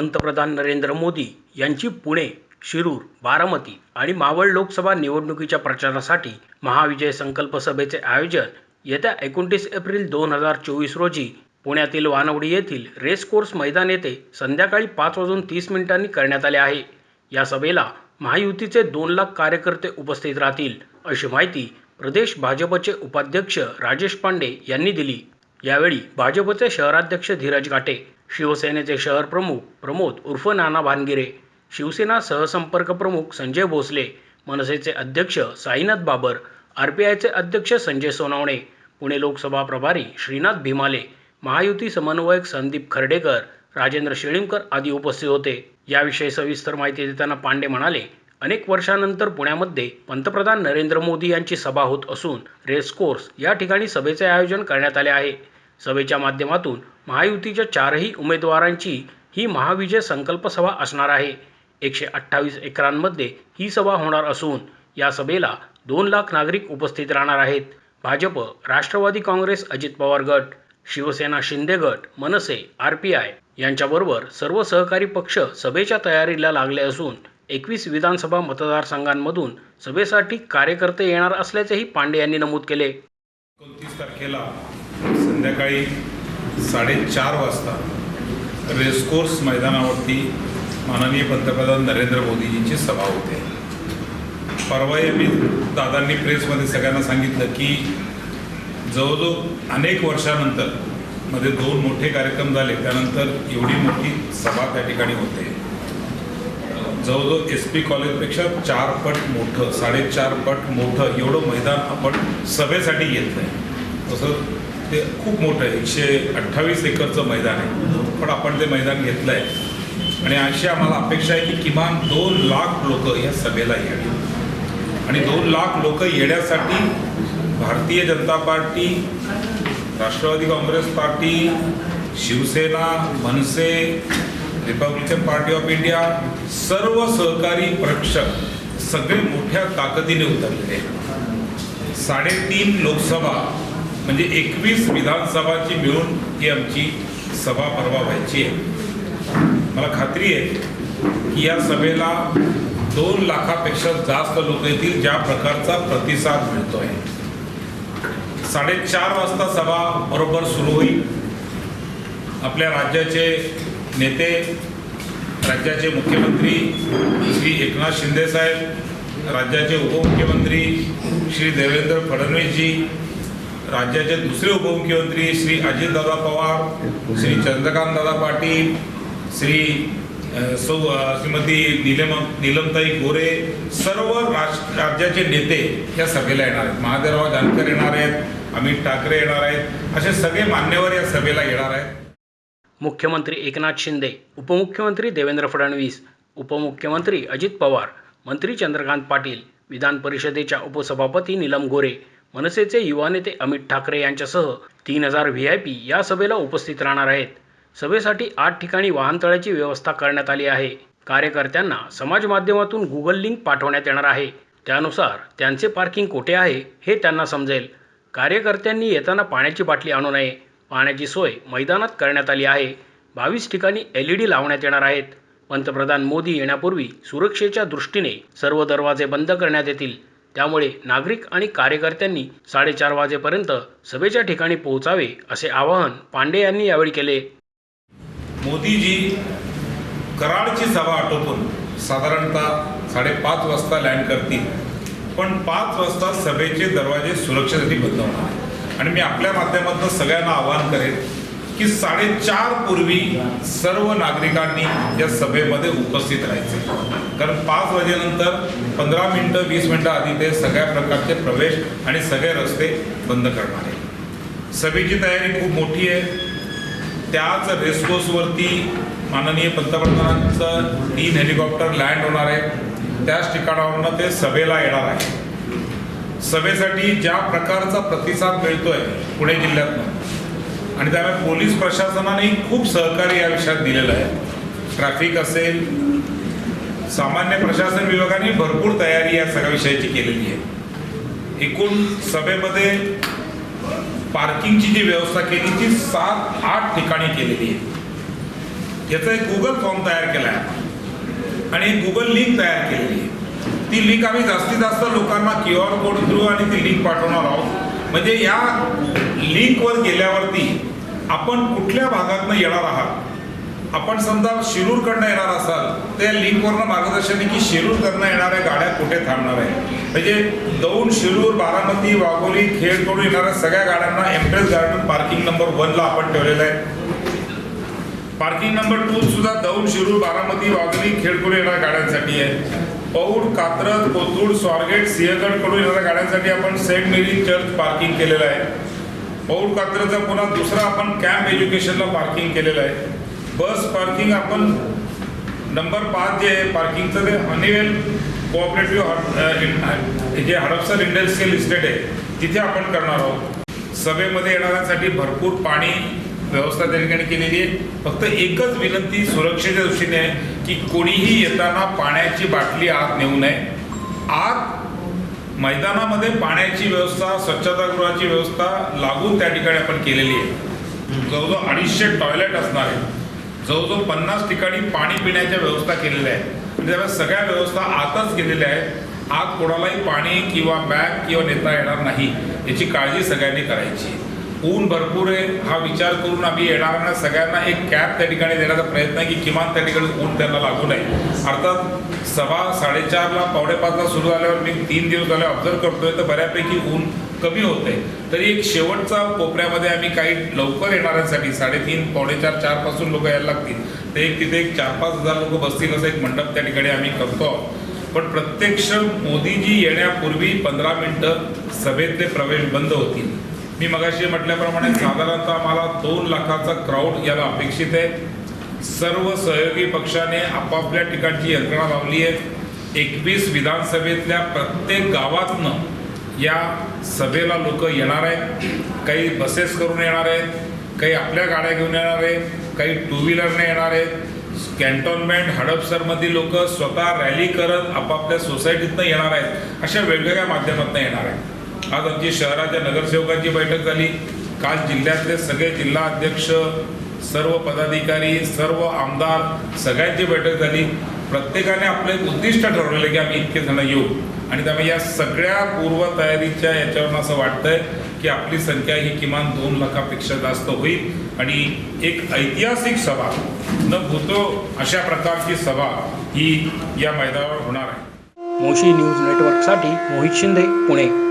पंतप्रधान नरेंद्र मोदी यांची पुणे शिरूर बारामती आणि मावळ लोकसभा निवडणुकीच्या प्रचारासाठी महाविजय संकल्प सभेचे आयोजन येत्या एकोणतीस एप्रिल दोन हजार चोवीस रोजी पुण्यातील वानवडी येथील रेसकोर्स मैदान येथे संध्याकाळी पाच वाजून तीस मिनिटांनी करण्यात आले आहे. या सभेला महायुतीचे दोन लाख कार्यकर्ते उपस्थित राहतील अशी माहिती प्रदेश भाजपचे उपाध्यक्ष राजेश पांडे यांनी दिली. यावेळी भाजपचे शहराध्यक्ष धीरज घाटे शिवसेनेचे शहर प्रमुख प्रमोद उर्फ नाना भानगिरे शिवसेना सहसंपर्क प्रमुख संजय भोसले मनसेचे अध्यक्ष साईनाथ बाबर आर पी आयचे अध्यक्ष संजय सोनवणे पुणे लोकसभा प्रभारी श्रीनाथ भीमाले महायुती समन्वयक संदीप खर्डेकर राजेंद्र शेळीमकर आदी उपस्थित होते. याविषयी सविस्तर माहिती देताना पांडे म्हणाले अनेक वर्षानंतर पुण्यामध्ये पंतप्रधान नरेंद्र मोदी यांची सभा होत असून रेस कोर्स या ठिकाणी सभेचे आयोजन करण्यात आले आहे. सभेच्या माध्यमातून महायुतीच्या चारही उमेदवारांची ही महाविजय संकल्प सभा असणार आहे. एकशे अठ्ठावीस एकरांमध्ये ही सभा होणार असून या सभेला दोन लाख नागरिक उपस्थित राहणार आहेत. भाजप राष्ट्रवादी काँग्रेस अजित पवार गट शिवसेना शिंदे गट मनसे आर पी आय यांच्याबरोबर सर्व सहकारी पक्ष सभेच्या तयारीला लागले असून एकवीस विधानसभा मतदारसंघांमधून सभेसाठी कार्यकर्ते येणार असल्याचेही पांडे यांनी नमूद केले. एकोणतीस तारखेला संध्याकाळी साडेचार वाजता रेसकोर्स मैदानावरती माननीय पंतप्रधान नरेंद्र मोदीजींची सभा होते. परवाही मी दादांनी प्रेसमध्ये सगळ्यांना सांगितलं की जवळजवळ अनेक वर्षानंतरमध्ये दोन मोठे कार्यक्रम झाले त्यानंतर एवढी मोठी सभा त्या ठिकाणी होते. जवळजवळ एस पी कॉलेजपेक्षा चार पट मोठं साडेचार पट मोठं एवढं मैदान आपण सभेसाठी घेतलं आहे तसं ते खूप मोठं आहे. एकशे अठ्ठावीस एकरचं मैदान आहे. पण आपण ते मैदान घेतलं आहे आणि अशी आम्हाला अपेक्षा आहे की किमान दोन लाख लोक या सभेला यावी आणि दोन लाख लोक येण्यासाठी Bharatiya Janata Party Rashtrawadi Congress Party Shivsena MNS Republican Party of India सर्व सहकारी प्रेक्षक सगळे मोठ्या ताकदीने उतरलेले आहेत. साडेतीन लोकसभा म्हणजे एकवीस विधानसभाची मिळून ही आमची सभा परवा व्हायची आहे. मला खात्री आहे की या सभेला दोन लाखापेक्षा जास्त लोक येतील ज्या प्रकारचा प्रतिसाद मिळतो आहे साडेचार वाजता सभा बरोबर सुरू होईल. आपल्या राज्याचे नेते राज्याचे मुख्यमंत्री श्री एकनाथ शिंदेसाहेब राज्याचे उपमुख्यमंत्री श्री देवेंद्र फडणवीसजी राज्याचे दुसरे उपमुख्यमंत्री श्री अजितदादा पवार श्री चंद्रकांतदादा पाटील श्री सौ श्रीमती नीलम निलमताई गोरे सर्व राज राज्याचे नेते या सभेला येणार आहेत. महादेवराव जानकर येणार आहेत अमित ठाकरे येणार आहेत असे सगळे मान्यवर या सभेला येणार आहेत. मुख्यमंत्री एकनाथ शिंदे उपमुख्यमंत्री देवेंद्र फडणवीस उपमुख्यमंत्री अजित पवार मंत्री चंद्रकांत पाटील विधान परिषदेच्या उपसभापती नीलम गोरे मनसेचे युवा नेते अमित ठाकरे यांच्यासह तीन हजार व्ही आय पी या सभेला उपस्थित राहणार आहेत. सभेसाठी आठ ठिकाणी वाहनतळाची व्यवस्था करण्यात आली आहे. कार्यकर्त्यांना समाज माध्यमातून गुगल लिंक पाठवण्यात येणार आहे. त्यानुसार त्यांचे पार्किंग कोठे आहे हे त्यांना समजेल. कार्यकर्त्यांनी येताना पाण्याची बाटली आणू नये. पाण्याची सोय मैदानात करण्यात आली आहे. बावीस ठिकाणी एल ई डी लावण्यात येणार आहेत. पंतप्रधान मोदी येण्यापूर्वी सुरक्षेच्या दृष्टीने सर्व दरवाजे बंद करण्यात येतील. त्यामुळे नागरिक आणि कार्यकर्त्यांनी साडेचार वाजेपर्यंत सभेच्या ठिकाणी पोहोचावे असे आवाहन पांडे यांनी यावेळी केले. मोदीजी कराडची सभा आटोपून साधारणतः साडेपाच वाजता लँड करतील. पण पाच वाजता सभेचे दरवाजे सुरक्षेसाठी बंद होणार आणि मी आपल्या माध्यमातून सगळ्यांना आवाहन करेन की साडेचार पूर्वी सर्व नागरिकांनी या सभेमध्ये उपस्थित राहायचे. कारण पाच वाजेनंतर पंधरा मिनटं वीस मिनटं आधी ते सगळ्या प्रकारचे प्रवेश आणि सगळे रस्ते बंद करणार आहे. सभेची तयारी खूप मोठी आहे. त्याच रेसकोर्सवरती माननीय पंतप्रधानांचं तीन हेलिकॉप्टर लँड होणार आहे. त्याच ठिकाणावरनं ते सभेला येणार आहे. सभेसाठी ज्या प्रकारचा प्रतिसाद मिळतोय पुणे जिल्ह्यातनं आणि त्यामुळे पोलीस प्रशासनाने खूप सहकार्य या विषयात दिलेलं आहे. ट्रॅफिक असेल सामान्य प्रशासन विभागाने भरपूर तयारी या सगळ्या विषयाची केलेली आहे. एकूण सभेमध्ये पार्किंगची जी व्यवस्था केली ती सात आठ ठिकाणी केलेली आहे. याचा एक गुगल फॉर्म तयार केला आहे आणि एक गुगल लिंक तयार केलेली आहे. ती लिंक आम्ही जास्तीत जास्त लोकांना क्यू आर कोड थ्रू आणि ती लिंक पाठवणार आहोत. म्हणजे या लिंकवर गेल्यावरती आपण कुठल्या भागातनं येणार आहात? आपण समजा शिरूरकडनं येणार असाल त्या लिंकवरनं मार्गदर्शन आहे की शिरूरकडनं येणाऱ्या गाड्या कुठे थांबणार आहे म्हणजे दौंड शिरूर बारामती वाघोली खेडकडून येणाऱ्या सगळ्या गाड्यांना एम्प्रेस गार्डन पार्किंग नंबर वनला आपण ठेवलेलं आहे. पार्किंग नंबर टू सुद्धा दौंड शिरूर बारामती वाघोली खेडकडून येणाऱ्या गाड्यांसाठी आहे. पौड कात्रज कोथरूड स्वारगेट सिंहगडकडून येणाऱ्या गाड्यांसाठी आपण सेंट मेरी चर्च पार्किंग केलेलं आहे. पौड कात्रजचा पुन्हा दुसरा आपण कॅम्प एज्युकेशनला पार्किंग केलेलं आहे. बस पार्किंग आपण नंबर पाच जे आहे पार्किंगचं ते हनीवेल कोऑपरेटिव्ह जे हडपसर इंडस्ट्रियल इस्टेट आहे तिथे आपण करणार आहोत. सभेमध्ये येणाऱ्यांसाठी भरपूर पाणी व्यवस्था त्या ठिकाणी केलेली आहे. फक्त एकच विनंती सुरक्षेच्या दृष्टीने आहे की कोणीही येताना पाण्याची बाटली आत नेऊ नये. आत मैदानामध्ये पाण्याची व्यवस्था स्वच्छतागृहाची व्यवस्था लागून त्या ठिकाणी आपण केलेली आहे. जवळजवळ अडीचशे टॉयलेट असणार आहे जवळजवळ पन्नास ठिकाणी पाणी पिण्याच्या व्यवस्था केलेल्या आहेत. आणि त्यामुळे सगळ्या व्यवस्था आतच केलेल्या आहेत. आत कोणालाही पाणी किंवा बॅग किंवा नेता येणार नाही याची काळजी सगळ्यांनी करायची ऊन भरपूर आहे. हा विचार करून आम्ही येणाऱ्यांना सगळ्यांना एक कॅब त्या ठिकाणी देण्याचा प्रयत्न आहे की किमान त्या ठिकाणी ऊन त्यांना लागू नये. अर्थात सभा साडेचारला पावणेपाचला सुरू झाल्यावर मी तीन दिवस झाले ऑब्झर्व करतोय तर बऱ्यापैकी ऊन कमी होते तरी एक शेवटचा कोपऱ्यामध्ये आम्ही काही लवकर येणाऱ्यांसाठी साडेतीन पावणेचार चारपासून लोक यायला लागतील. ते एक तिथे एक चार पाच हजार लोक बसतील असं एक मंडप त्या ठिकाणी आम्ही करतो आहोत. पण प्रत्यक्ष मोदीजी येण्यापूर्वी पंधरा मिनटं सभेतले प्रवेश बंद होतील. मी मगाशी म्हटल्याप्रमाणे साधारणतः आम्हाला दोन लाखाचा क्राऊड याला अपेक्षित आहे. सर्व सहयोगी पक्षाने आपापल्या ठिकाणची यंत्रणा लावली आहे. एकवीस विधानसभेतल्या प्रत्येक गावातनं या सभेला लोक येणार आहेत. काही बसेस करून येणार आहेत काही आपल्या गाड्या घेऊन येणार आहेत काही टू व्हीलरने येणार आहेत. कॅन्टॉनमेंट हडपसरमधील लोक स्वतः रॅली करत आपापल्या सोसायटीतनं येणार आहेत. अशा वेगवेगळ्या माध्यमातून येणार आहेत. आज आमची शहराच्या नगरसेवकांची बैठक झाली. काल जिल्ह्यातले सगळे जिल्हा अध्यक्ष सर्व पदाधिकारी सर्व आमदार सगळ्यांची बैठक झाली. प्रत्येकाने आपलं एक उद्दिष्ट ठरवलेलं की आम्ही इतके जण येऊ. आणि त्यामुळे या सगळ्या पूर्वतयारीच्या याच्यावरून असं वाटतंय की आपली संख्या ही किमान दोन लाखापेक्षा जास्त होईल. आणि एक ऐतिहासिक सभा न भूतो अशा प्रकारची सभा ही या मैदानावर होणार आहे. मोशी न्यूज नेटवर्कसाठी मोहित शिंदे पुणे.